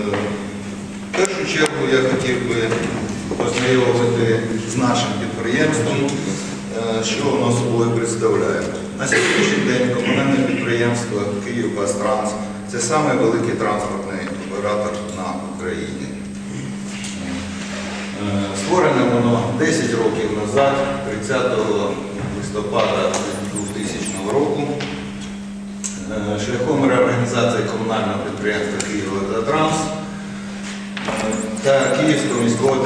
В першу чергу я хотів би познайомити з нашим підприємством, е, що воно собою представляє. На сьогоднішній день комунальне підприємство «Київбастранс» – це самий великий транспортний оператор на Україні. Е, Створене воно 10 років назад, 30 листопада 2000 року. Е, шляхом реорганізації комунального підприємства «Київводотранс» та Київського міського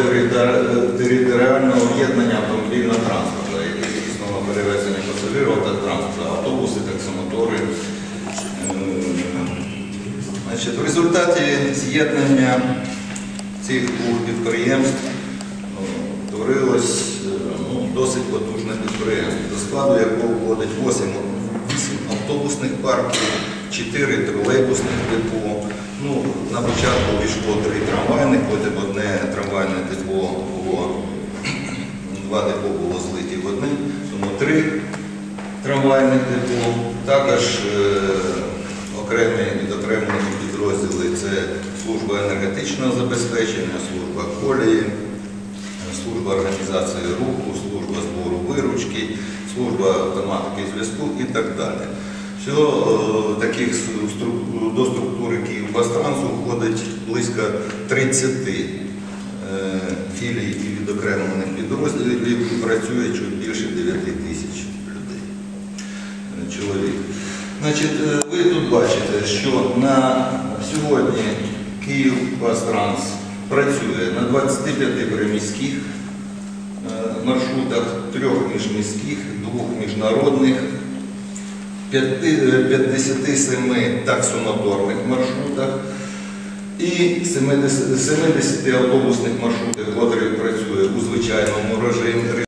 територіального об'єднання автомобільного транспорту, яке здійснило перевезення пасажирів та транспорту, автобуси, таксомотори. Значить, в результаті з'єднання цих двох підприємств ну, творилось ну, досить потужне підприємство, до складу якого входить 8, 8 автобусних парків, 4 тролейбусних депо. Ну, на початку війшло 3 трамвайних, потім одне трамвайне депо було, два депо було злиті в одне, тому 3 трамвайних депо. Також е, окремі відокремлені підрозділи це служба енергетичного забезпечення, служба колії, служба організації руху, служба збору виручки, служба автоматики зв'язку і так далі. Всього е, близько 30 е, філій і відокремлених підрозділів працює більше 9 тисяч людей е, чоловік. Значить, е, ви тут бачите, що на сьогодні Київ-Пастранс працює на 25 приміських маршрутах, трьох міжміських, двох міжнародних, е, 57 таксомоторних маршрутах і 70, 70 автобусних маршрутах, які працює у звичайному режимі,